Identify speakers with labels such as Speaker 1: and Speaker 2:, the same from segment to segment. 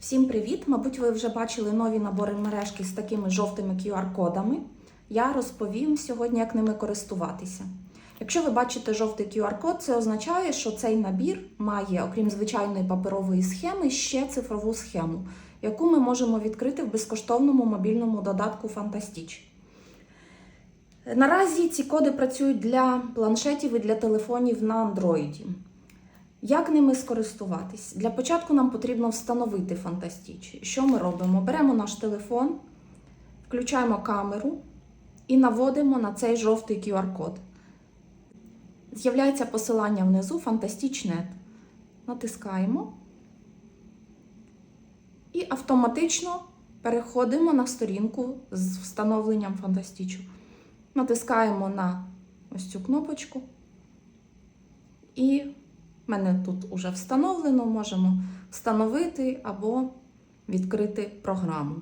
Speaker 1: Всім привіт! Мабуть, ви вже бачили нові набори мережки з такими жовтими QR-кодами. Я розповім сьогодні, як ними користуватися. Якщо ви бачите жовтий QR-код, це означає, що цей набір має, окрім звичайної паперової схеми, ще цифрову схему, яку ми можемо відкрити в безкоштовному мобільному додатку Фантастіч. Наразі ці коди працюють для планшетів і для телефонів на Android. Як ними скористуватись? Для початку нам потрібно встановити Фантастіч. Що ми робимо? Беремо наш телефон, включаємо камеру і наводимо на цей жовтий QR-код. З'являється посилання внизу Фантастіч.нет. Натискаємо і автоматично переходимо на сторінку з встановленням Фантастічу. Натискаємо на ось цю кнопочку. І в мене тут уже встановлено, можемо встановити або відкрити програму.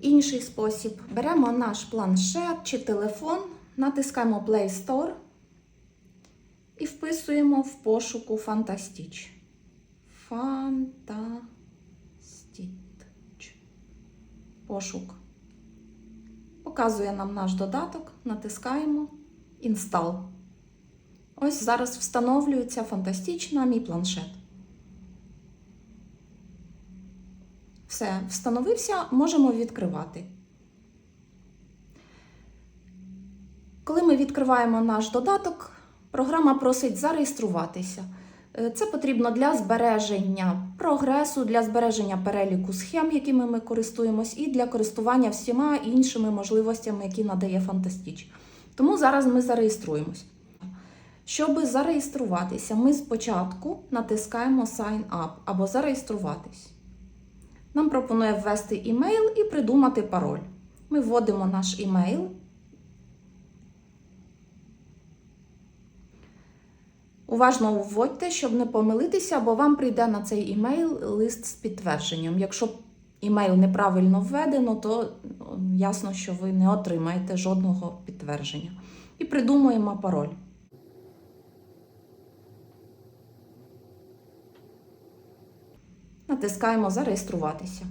Speaker 1: Інший спосіб: беремо наш планшет чи телефон, натискаємо Play Store і вписуємо в пошуку Фантастіч. Фантастіч. Пошук. Показує нам наш додаток, натискаємо Install. Ось зараз встановлюється фантастично мій планшет. Все, встановився, можемо відкривати. Коли ми відкриваємо наш додаток, програма просить зареєструватися. Е, Це потрібно для збереження прогресу, для збереження переліку схем, якими ми користуємось, і для користування всіма іншими можливостями, які надає Фантастіч. Тому зараз ми зареєструємось. Щоб зареєструватися, ми спочатку натискаємо Sign Up або зареєструватись. Нам пропонує ввести імейл і придумати пароль. Ми вводимо наш імейл. Уважно вводьте, щоб не помилитися, бо вам прийде на цей імейл лист з підтвердженням. Якщо імейл неправильно введено, то ясно, що ви не отримаєте жодного підтвердження. І придумуємо пароль. Натискаємо Зареєструватися.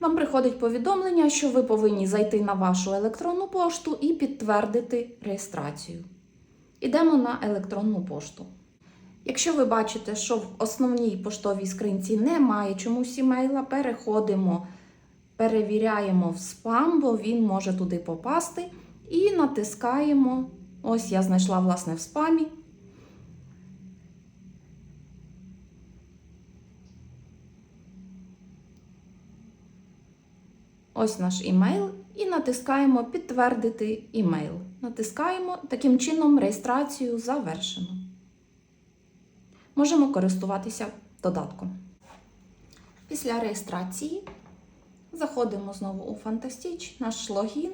Speaker 1: Вам приходить повідомлення, що ви повинні зайти на вашу електронну пошту і підтвердити реєстрацію. Ідемо на електронну пошту. Якщо ви бачите, що в основній поштовій скринці немає чомусь імейла, переходимо, перевіряємо в спам, бо він може туди попасти. І натискаємо. Ось я знайшла, власне, в спамі. Ось наш імейл і натискаємо Підтвердити імейл. Натискаємо таким чином реєстрацію завершено. Можемо користуватися додатком. Після реєстрації заходимо знову у Фантастіч, наш логін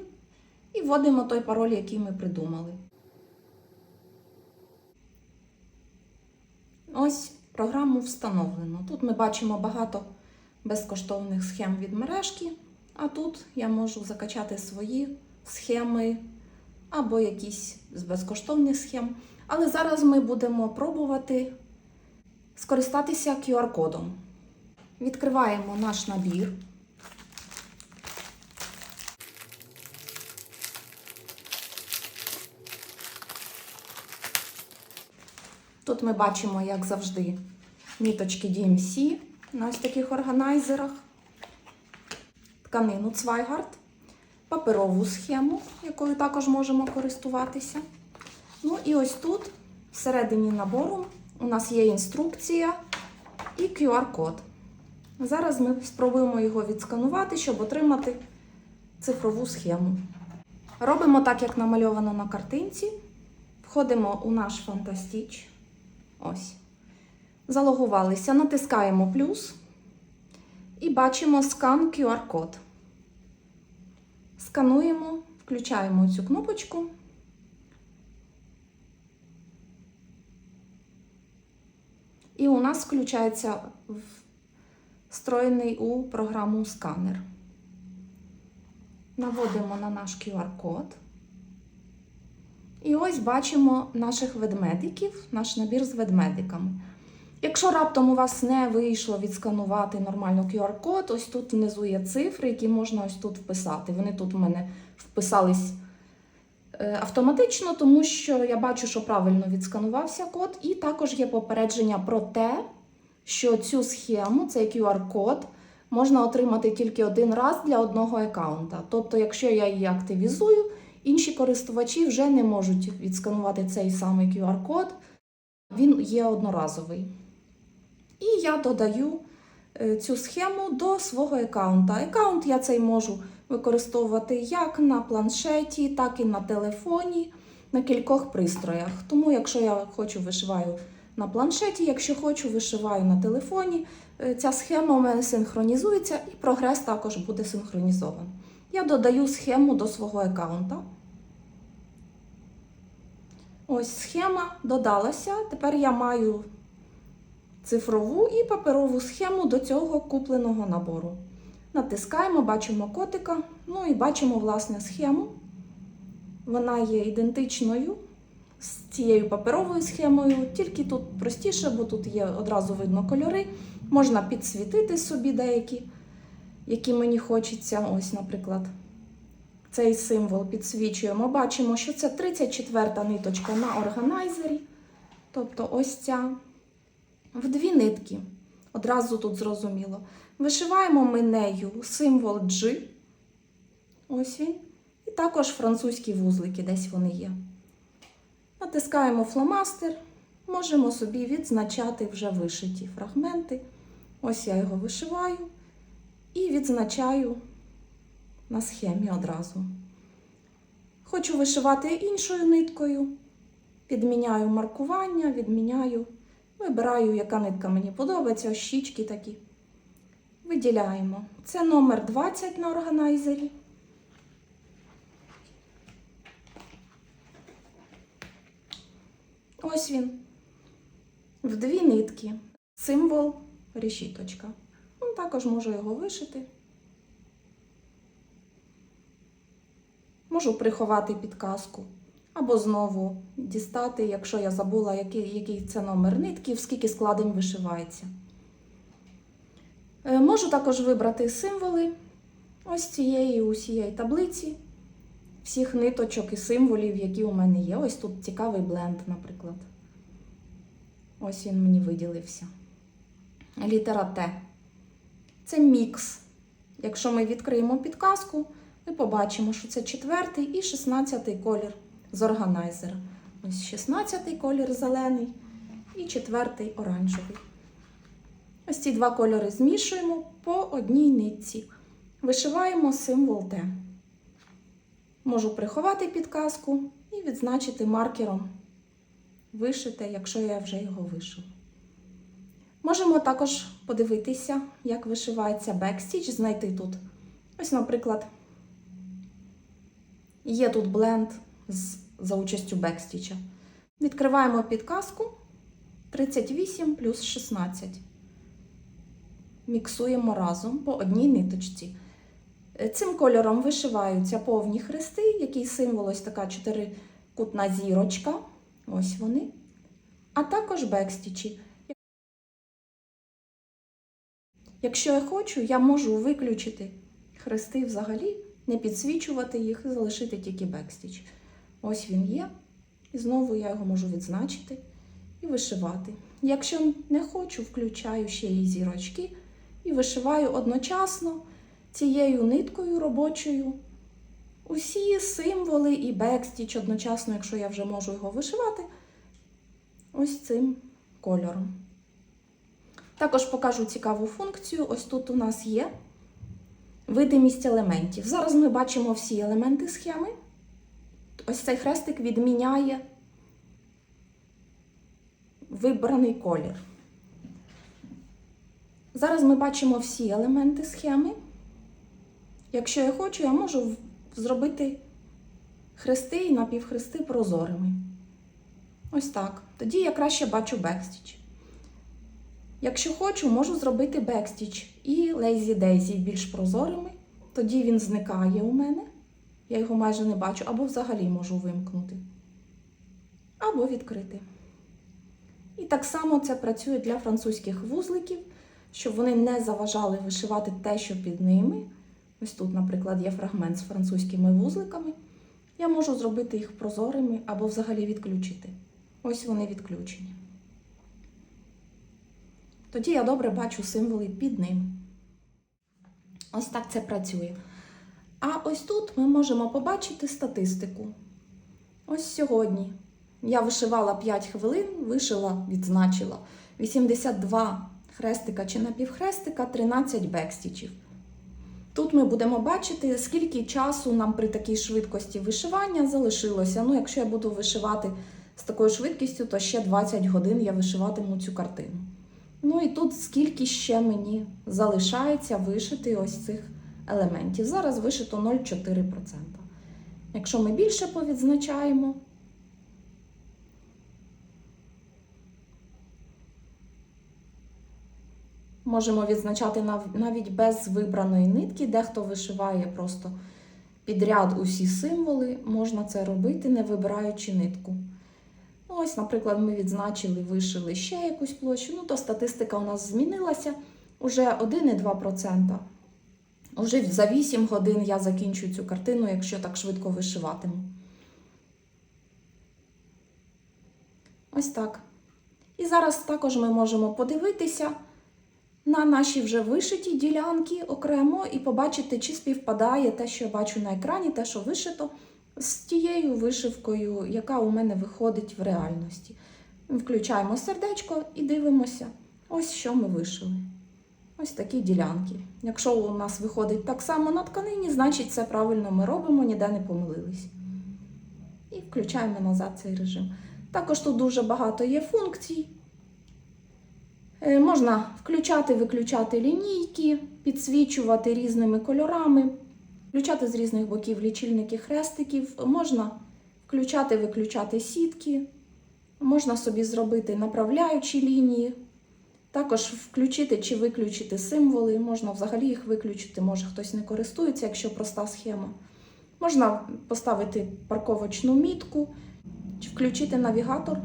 Speaker 1: і вводимо той пароль, який ми придумали. Ось програму встановлено. Тут ми бачимо багато безкоштовних схем від мережки. А тут я можу закачати свої схеми або якісь з безкоштовних схем. Але зараз ми будемо пробувати скористатися QR-кодом. Відкриваємо наш набір. Тут ми бачимо, як завжди, міточки DMC на ось таких органайзерах тканину Цвайгард, паперову схему, якою також можемо користуватися. Ну і ось тут, всередині набору, у нас є інструкція і QR-код. Зараз ми спробуємо його відсканувати, щоб отримати цифрову схему. Робимо так, як намальовано на картинці. Входимо у наш Фантастіч. Ось. Залогувалися, натискаємо плюс. І бачимо скан QR-код. Скануємо, включаємо цю кнопочку. І у нас включається встроєний у програму сканер. Наводимо на наш QR-код. І ось бачимо наших ведмедиків, наш набір з ведмедиками. Якщо раптом у вас не вийшло відсканувати нормально QR-код, ось тут внизу є цифри, які можна ось тут вписати. Вони тут в мене вписались е, автоматично, тому що я бачу, що правильно відсканувався код, і також є попередження про те, що цю схему, цей QR-код, можна отримати тільки один раз для одного аккаунта. Тобто, якщо я її активізую, інші користувачі вже не можуть відсканувати цей самий QR-код. Він є одноразовий. І я додаю е, цю схему до свого аккаунта. Аккаунт я цей можу використовувати як на планшеті, так і на телефоні, на кількох пристроях. Тому, якщо я хочу вишиваю на планшеті, якщо хочу, вишиваю на телефоні, е, ця схема у мене синхронізується і прогрес також буде синхронізований. Я додаю схему до свого аккаунта. Ось схема додалася. Тепер я маю цифрову і паперову схему до цього купленого набору. Натискаємо, бачимо котика, ну і бачимо власне схему. Вона є ідентичною з цією паперовою схемою, тільки тут простіше, бо тут є одразу видно кольори. Можна підсвітити собі деякі, які мені хочеться. Ось, наприклад, цей символ підсвічуємо. Бачимо, що це 34-та ниточка на органайзері. Тобто ось ця в дві нитки. Одразу тут зрозуміло. Вишиваємо ми нею символ G. Ось він. І також французькі вузлики, десь вони є. Натискаємо фломастер, можемо собі відзначати вже вишиті фрагменти. Ось я його вишиваю і відзначаю на схемі одразу. Хочу вишивати іншою ниткою. Підміняю маркування, відміняю. Вибираю, яка нитка мені подобається, щічки такі. Виділяємо. Це номер 20 на органайзері. Ось він. В дві нитки. Символ решіточка. Ну, також можу його вишити. Можу приховати підказку. Або знову дістати, якщо я забула, який, який це номер нитків, скільки складень вишивається. Е, Можу також вибрати символи ось цієї усієї таблиці, всіх ниточок і символів, які у мене є. Ось тут цікавий бленд, наприклад. Ось він мені виділився. Літера Т. Це мікс. Якщо ми відкриємо підказку, ми побачимо, що це четвертий і шістнадцятий колір з органайзера. Ось 16 колір зелений і четвертий оранжевий. Ось ці два кольори змішуємо по одній нитці. Вишиваємо символ Т. Можу приховати підказку і відзначити маркером вишите, якщо я вже його вишив. Можемо також подивитися, як вишивається бекстіч, знайти тут. Ось, наприклад, є тут бленд з, за участю бекстіча. Відкриваємо підказку 38 плюс 16. Міксуємо разом по одній ниточці. Е, Цим кольором вишиваються повні хрести, який символ ось така чотирикутна зірочка. Ось вони. А також бекстічі. Якщо я хочу, я можу виключити хрести взагалі, не підсвічувати їх і залишити тільки бекстіч. Ось він є. І знову я його можу відзначити і вишивати. Якщо не хочу, включаю ще і зірочки і вишиваю одночасно цією ниткою робочою. Усі символи і бекстіч одночасно, якщо я вже можу його вишивати, ось цим кольором. Також покажу цікаву функцію. Ось тут у нас є видимість елементів. Зараз ми бачимо всі елементи схеми. Ось цей хрестик відміняє вибраний колір. Зараз ми бачимо всі елементи схеми. Якщо я хочу, я можу зробити хрести і напівхрести прозорими. Ось так. Тоді я краще бачу бекстіч. Якщо хочу, можу зробити бекстіч і Daisy більш прозорими. Тоді він зникає у мене. Я його майже не бачу, або взагалі можу вимкнути. Або відкрити. І так само це працює для французьких вузликів, щоб вони не заважали вишивати те, що під ними. Ось тут, наприклад, є фрагмент з французькими вузликами. Я можу зробити їх прозорими або взагалі відключити. Ось вони відключені. Тоді я добре бачу символи під ним. Ось так це працює. А ось тут ми можемо побачити статистику. Ось сьогодні я вишивала 5 хвилин, вишила, відзначила 82 хрестика чи напівхрестика, 13 бекстічів. Тут ми будемо бачити, скільки часу нам при такій швидкості вишивання залишилося. Ну, якщо я буду вишивати з такою швидкістю, то ще 20 годин я вишиватиму цю картину. Ну і тут скільки ще мені залишається вишити ось цих елементів. Зараз вишито 0,4%. Якщо ми більше повідзначаємо, можемо відзначати навіть без вибраної нитки, дехто вишиває просто підряд усі символи, можна це робити, не вибираючи нитку. Ну, Ось, наприклад, ми відзначили, вишили ще якусь площу, ну то статистика у нас змінилася уже 1,2%. Уже за 8 годин я закінчу цю картину, якщо так швидко вишиватиму. Ось так. І зараз також ми можемо подивитися на наші вже вишиті ділянки окремо і побачити, чи співпадає те, що я бачу на екрані, те, що вишито, з тією вишивкою, яка у мене виходить в реальності. Включаємо сердечко і дивимося, ось що ми вишили. Ось такі ділянки. Якщо у нас виходить так само на тканині, значить все правильно ми робимо, ніде не помилились. І включаємо назад цей режим. Також тут дуже багато є функцій. Е, Можна включати, виключати лінійки, підсвічувати різними кольорами, включати з різних боків лічильники хрестиків, можна включати, виключати сітки, можна собі зробити направляючі лінії, також включити чи виключити символи, можна взагалі їх виключити, може хтось не користується, якщо проста схема. Можна поставити парковочну мітку, чи включити навігатор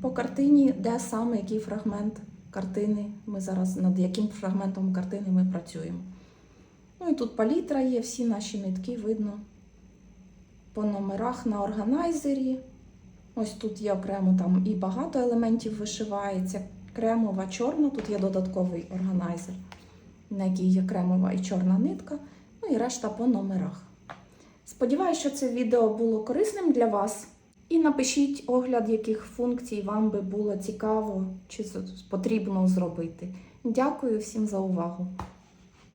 Speaker 1: по картині, де саме який фрагмент картини. Ми зараз над яким фрагментом картини ми працюємо. Ну і тут палітра є, всі наші нитки видно по номерах на органайзері. Ось тут є окремо там і багато елементів вишивається. Кремова, чорна, тут є додатковий органайзер, на якій є кремова і чорна нитка. Ну і решта по номерах. Сподіваюся, що це відео було корисним для вас. І напишіть огляд, яких функцій вам би було цікаво чи потрібно зробити. Дякую всім за увагу!